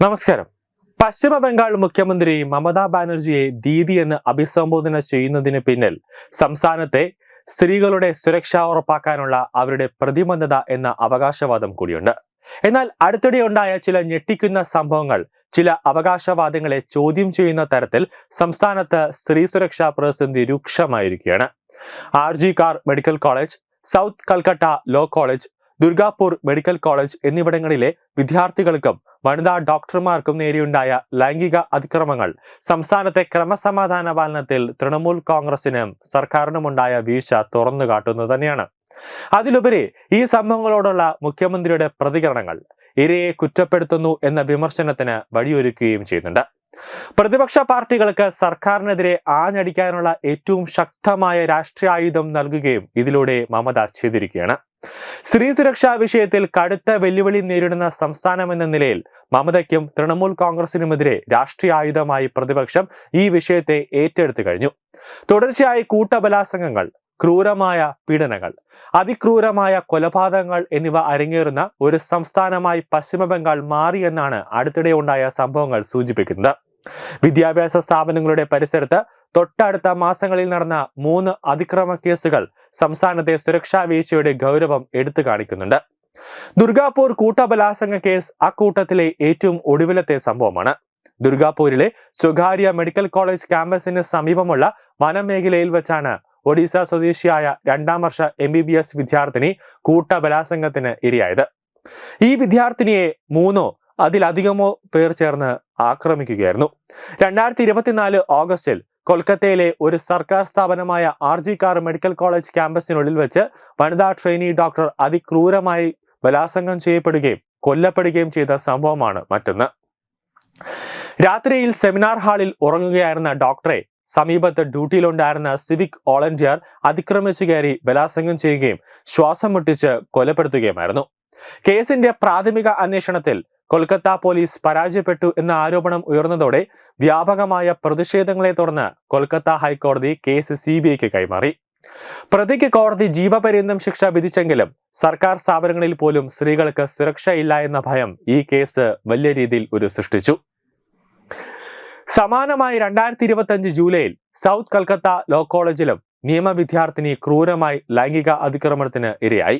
നമസ്കാരം. പശ്ചിമ ബംഗാൾ മുഖ്യമന്ത്രി മമതാ ബാനർജിയെ ദീദി എന്ന് അഭിസംബോധന ചെയ്യുന്നതിന് പിന്നിൽ സംസ്ഥാനത്തെ സ്ത്രീകളുടെ സുരക്ഷ ഉറപ്പാക്കാനുള്ള അവരുടെ പ്രതിബദ്ധത എന്ന അവകാശവാദം കൂടിയുണ്ട്. എന്നാൽ അടുത്തിടെ ഉണ്ടായ ചില ഞെട്ടിക്കുന്ന സംഭവങ്ങൾ ചില അവകാശവാദങ്ങളെ ചോദ്യം ചെയ്യുന്ന തരത്തിൽ സംസ്ഥാനത്ത് സ്ത്രീ സുരക്ഷാ പ്രതിസന്ധി രൂക്ഷമായിരിക്കുകയാണ്. R G Kar medical college south Calcutta law college Durgapur medical college എന്നിവിടങ്ങളിലെ വിദ്യാർത്ഥികൾക്കും വനിതാ ഡോക്ടർമാർക്കും നേരെയുണ്ടായ ലൈംഗിക അതിക്രമങ്ങൾ സംസ്ഥാനത്തെ ക്രമസമാധാന പാലനത്തിൽ തൃണമൂൽ കോൺഗ്രസിനും സർക്കാരിനുമുണ്ടായ വീഴ്ച തുറന്നു കാട്ടുന്നത് തന്നെയാണ്. അതിലുപരി ഈ സംഭവങ്ങളോടുള്ള മുഖ്യമന്ത്രിയുടെ പ്രതികരണങ്ങൾ ഇരയെ കുറ്റപ്പെടുത്തുന്നു എന്ന വിമർശനത്തിന് വഴിയൊരുക്കുകയും ചെയ്യുന്നുണ്ട്. പ്രതിപക്ഷ പാർട്ടികൾക്ക് സർക്കാരിനെതിരെ ആഞ്ഞടിക്കാനുള്ള ഏറ്റവും ശക്തമായ രാഷ്ട്രീയ ആയുധം നൽകുകയും ഇതിലൂടെ മമത ചെയ്തിരിക്കുകയാണ് സ്ത്രീ സുരക്ഷാ വിഷയത്തിൽ കടുത്ത വെല്ലുവിളി നേരിടുന്ന സംസ്ഥാനം എന്ന നിലയിൽ മമതയ്ക്കും തൃണമൂൽ കോൺഗ്രസിനുമെതിരെ രാഷ്ട്രീയ ആയുധമായി പ്രതിപക്ഷം ഈ വിഷയത്തെ ഏറ്റെടുത്തു കഴിഞ്ഞു. തുടർച്ചയായി കൂട്ടബലാസംഗങ്ങൾ ക്രൂരമായ പീഡനങ്ങൾ അതിക്രൂരമായ കൊലപാതകങ്ങൾ എന്നിവ അരങ്ങേറുന്ന ഒരു സംസ്ഥാനമായി പശ്ചിമബംഗാൾ മാറിയെന്നാണ് അടുത്തിടെ ഉണ്ടായ സംഭവങ്ങൾ സൂചിപ്പിക്കുന്നത്. വിദ്യാഭ്യാസ സ്ഥാപനങ്ങളുടെ പരിസരത്ത് തൊട്ടടുത്ത മാസങ്ങളിൽ നടന്ന മൂന്ന് അതിക്രമ കേസുകൾ സംസ്ഥാനത്തെ സുരക്ഷാ വീഴ്ചയുടെ ഗൗരവം എടുത്തു കാണിക്കുന്നുണ്ട്. ദുർഗാപൂർ കൂട്ടബലാസംഗ കേസ് അക്കൂട്ടത്തിലെ ഏറ്റവും ഒടുവിലത്തെ സംഭവമാണ്. ദുർഗാപൂരിലെ സ്വകാര്യ മെഡിക്കൽ കോളേജ് ക്യാമ്പസിന് സമീപമുള്ള വനമേഖലയിൽ വെച്ചാണ് ഒഡീസ സ്വദേശിയായ രണ്ടാം വർഷ എം ബി ബി എസ് വിദ്യാർത്ഥിനി കൂട്ടബലാസംഗത്തിന് ഇരയായത്. ഈ വിദ്യാർത്ഥിനിയെ മൂന്നോ അതിലധികമോ പേർ ചേർന്ന് ആക്രമിക്കുകയായിരുന്നു. രണ്ടായിരത്തി ഇരുപത്തിനാല് ഓഗസ്റ്റിൽ കൊൽക്കത്തയിലെ ഒരു സർക്കാർ സ്ഥാപനമായ R G Kar medical college ക്യാമ്പസിനുള്ളിൽ വെച്ച് വനിതാ ട്രെയിനി ഡോക്ടർ അതിക്രൂരമായി ബലാസംഗം ചെയ്യപ്പെടുകയും കൊല്ലപ്പെടുകയും ചെയ്ത സംഭവമാണ് മറ്റൊന്ന്. രാത്രിയിൽ സെമിനാർ ഹാളിൽ ഉറങ്ങുകയായിരുന്ന ഡോക്ടറെ സമീപത്ത് ഡ്യൂട്ടിയിലുണ്ടായിരുന്ന സിവിക് വോളണ്ടിയർ അതിക്രമിച്ചു കയറി ബലാസംഗം ചെയ്യുകയും ശ്വാസം മുട്ടിച്ച് കൊലപ്പെടുത്തുകയുമായിരുന്നു. കേസിന്റെ പ്രാഥമിക അന്വേഷണത്തിൽ കൊൽക്കത്ത പോലീസ് പരാജയപ്പെട്ടു എന്ന ആരോപണം ഉയർന്നതോടെ വ്യാപകമായ പ്രതിഷേധങ്ങളെ തുടർന്ന് കൊൽക്കത്ത ഹൈക്കോടതി കേസ് സി കൈമാറി. പ്രതിക്ക് കോടതി ജീവപര്യന്തം ശിക്ഷ വിധിച്ചെങ്കിലും സർക്കാർ സ്ഥാപനങ്ങളിൽ പോലും സ്ത്രീകൾക്ക് സുരക്ഷയില്ല എന്ന ഭയം ഈ കേസ് വലിയ രീതിയിൽ ഒരു സൃഷ്ടിച്ചു. സമാനമായി രണ്ടായിരത്തി ഇരുപത്തി ജൂലൈയിൽ സൗത്ത് കൽക്കത്ത ലോ കോളേജിലും നിയമവിദ്യാർത്ഥിനി ക്രൂരമായി ലൈംഗിക അതിക്രമണത്തിന് ഇരയായി.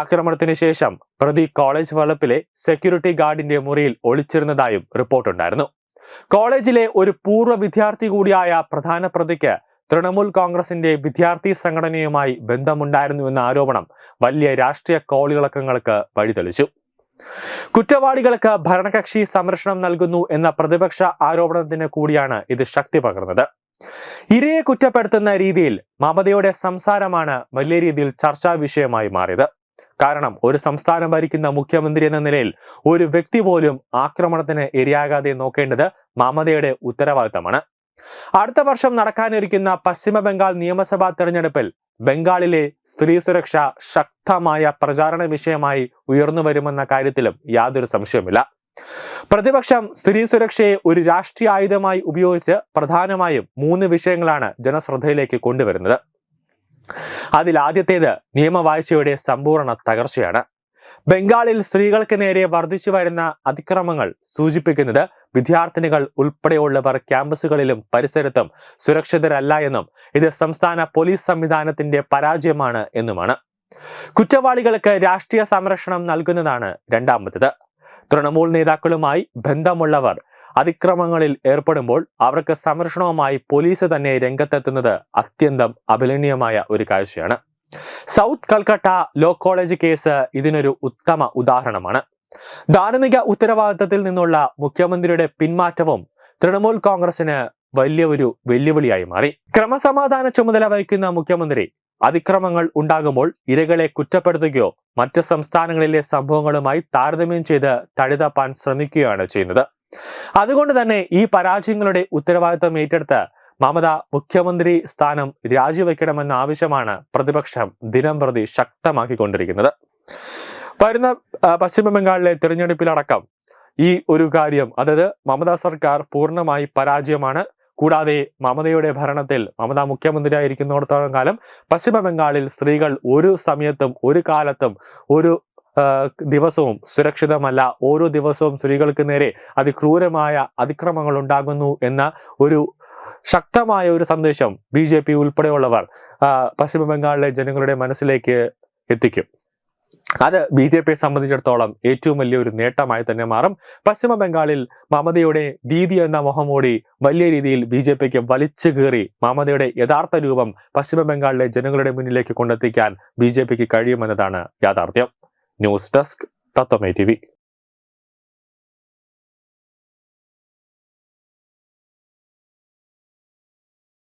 ആക്രമണത്തിന് ശേഷം പ്രതി കോളേജ് വളപ്പിലെ സെക്യൂരിറ്റി ഗാർഡിന്റെ മുറിയിൽ ഒളിച്ചിരുന്നതായും റിപ്പോർട്ടുണ്ടായിരുന്നു കോളേജിലെ ഒരു പൂർവ വിദ്യാർത്ഥി കൂടിയായ പ്രധാന പ്രതിക്ക് തൃണമൂൽ കോൺഗ്രസിന്റെ വിദ്യാർത്ഥി സംഘടനയുമായി ബന്ധമുണ്ടായിരുന്നു എന്ന ആരോപണം വലിയ രാഷ്ട്രീയ കോളിളക്കങ്ങൾക്ക് വഴിതെളിച്ചു. കുറ്റവാളികൾക്ക് ഭരണകക്ഷി സംരക്ഷണം നൽകുന്നു എന്ന പ്രതിപക്ഷ ആരോപണത്തിന് കൂടിയാണ് ഇത് ശക്തി പകർന്നത്. ഇരയെ കുറ്റപ്പെടുത്തുന്ന രീതിയിൽ മമതയുടെ സംസാരമാണ് വലിയ രീതിയിൽ ചർച്ചാ വിഷയമായി മാറിയത്. കാരണം ഒരു സംസ്ഥാനം ഭരിക്കുന്ന മുഖ്യമന്ത്രി എന്ന നിലയിൽ ഒരു വ്യക്തി പോലും ആക്രമണത്തിന് ഇരയാകാതെ നോക്കേണ്ടത് മമതയുടെ ഉത്തരവാദിത്തമാണ്. അടുത്ത വർഷം നടക്കാനിരിക്കുന്ന പശ്ചിമ ബംഗാൾ നിയമസഭാ തെരഞ്ഞെടുപ്പിൽ ബംഗാളിലെ സ്ത്രീ സുരക്ഷ ശക്തമായ പ്രചാരണ വിഷയമായി ഉയർന്നു വരുമെന്ന കാര്യത്തിലും യാതൊരു സംശയവുമില്ല. പ്രതിപക്ഷം സ്ത്രീ സുരക്ഷയെ ഒരു രാഷ്ട്രീയ ആയുധമായി ഉപയോഗിച്ച് പ്രധാനമായും മൂന്ന് വിഷയങ്ങളാണ് ജനശ്രദ്ധയിലേക്ക് കൊണ്ടുവരുന്നത്. അതിൽ ആദ്യത്തേത് നിയമവാഴ്ചയുടെ സമ്പൂർണ തകർച്ചയാണ്. ബംഗാളിൽ സ്ത്രീകൾക്ക് നേരെ വർദ്ധിച്ചു വരുന്ന അതിക്രമങ്ങൾ സൂചിപ്പിക്കുന്നത് വിദ്യാർത്ഥിനികൾ ഉൾപ്പെടെയുള്ളവർ ക്യാമ്പസുകളിലും പരിസരത്തും സുരക്ഷിതരല്ല എന്നും ഇത് സംസ്ഥാന പോലീസ് സംവിധാനത്തിന്റെ പരാജയമാണ് എന്നുമാണ്. കുറ്റവാളികൾക്ക് രാഷ്ട്രീയ സംരക്ഷണം നൽകുന്നതാണ് രണ്ടാമത്തേത്. തൃണമൂൽ നേതാക്കളുമായി ബന്ധമുള്ളവർ അതിക്രമങ്ങളിൽ ഏർപ്പെടുമ്പോൾ അവർക്ക് സംരക്ഷണവുമായി പോലീസ് തന്നെ രംഗത്തെത്തുന്നത് അത്യന്തം അഭിലഷണീയമായ ഒരു കാഴ്ചയാണ്. South Calcutta law college case ഇതിനൊരു ഉത്തമ ഉദാഹരണമാണ്. ധാർമ്മിക ഉത്തരവാദിത്തത്തിൽ നിന്നുള്ള മുഖ്യമന്ത്രിയുടെ പിന്മാറ്റവും തൃണമൂൽ കോൺഗ്രസിന് വലിയ ഒരു വെല്ലുവിളിയായി മാറി. ക്രമസമാധാന ചുമതല വഹിക്കുന്ന മുഖ്യമന്ത്രി അതിക്രമങ്ങൾ ഉണ്ടാകുമ്പോൾ ഇരകളെ കുറ്റപ്പെടുത്തുകയോ മറ്റ് സംസ്ഥാനങ്ങളിലെ സംഭവങ്ങളുമായി താരതമ്യം ചെയ്ത് തഴുതപ്പാൻ ശ്രമിക്കുകയാണ് ചെയ്യുന്നത്. അതുകൊണ്ട് തന്നെ ഈ പരാജയങ്ങളുടെ ഉത്തരവാദിത്തം ഏറ്റെടുത്ത് മമത മുഖ്യമന്ത്രി സ്ഥാനം രാജിവെക്കണമെന്ന ആവശ്യമാണ് പ്രതിപക്ഷം ദിനം പ്രതി ശക്തമാക്കിക്കൊണ്ടിരിക്കുന്നത്. വരുന്ന പശ്ചിമ ബംഗാളിലെ തിരഞ്ഞെടുപ്പിലടക്കം ഈ ഒരു കാര്യം അതായത് മമതാ സർക്കാർ പൂർണമായി പരാജയമാണ്. കൂടാതെ മമതയുടെ ഭരണത്തിൽ മമത മുഖ്യമന്ത്രിയായിരിക്കുന്നിടത്തോളം കാലം പശ്ചിമ ബംഗാളിൽ സ്ത്രീകൾ ഒരു സമയത്തും ഒരു കാലത്തും ഒരു ദിവസവും സുരക്ഷിതമല്ല. ഓരോ ദിവസവും സ്ത്രീകൾക്ക് നേരെ അതിക്രൂരമായ അതിക്രമങ്ങൾ ഉണ്ടാകുന്നു എന്ന ഒരു ശക്തമായ ഒരു സന്ദേശം ബി ഉൾപ്പെടെയുള്ളവർ പശ്ചിമ ബംഗാളിലെ ജനങ്ങളുടെ മനസ്സിലേക്ക് എത്തിക്കും. അത് ബി ജെ പിയെ സംബന്ധിച്ചിടത്തോളം ഏറ്റവും വലിയൊരു നേട്ടമായി തന്നെ മാറും. പശ്ചിമ ബംഗാളിൽ മമതയുടെ ദീദി എന്ന മുഖംമൂടി വലിയ രീതിയിൽ ബി ജെ പിക്ക് വലിച്ചു കീറി മമതയുടെ യഥാർത്ഥ രൂപം പശ്ചിമ ബംഗാളിലെ ജനങ്ങളുടെ മുന്നിലേക്ക് കൊണ്ടെത്തിക്കാൻ ബി ജെ പിക്ക് കഴിയുമെന്നതാണ് യാഥാർത്ഥ്യം. News desk തത്വമേ T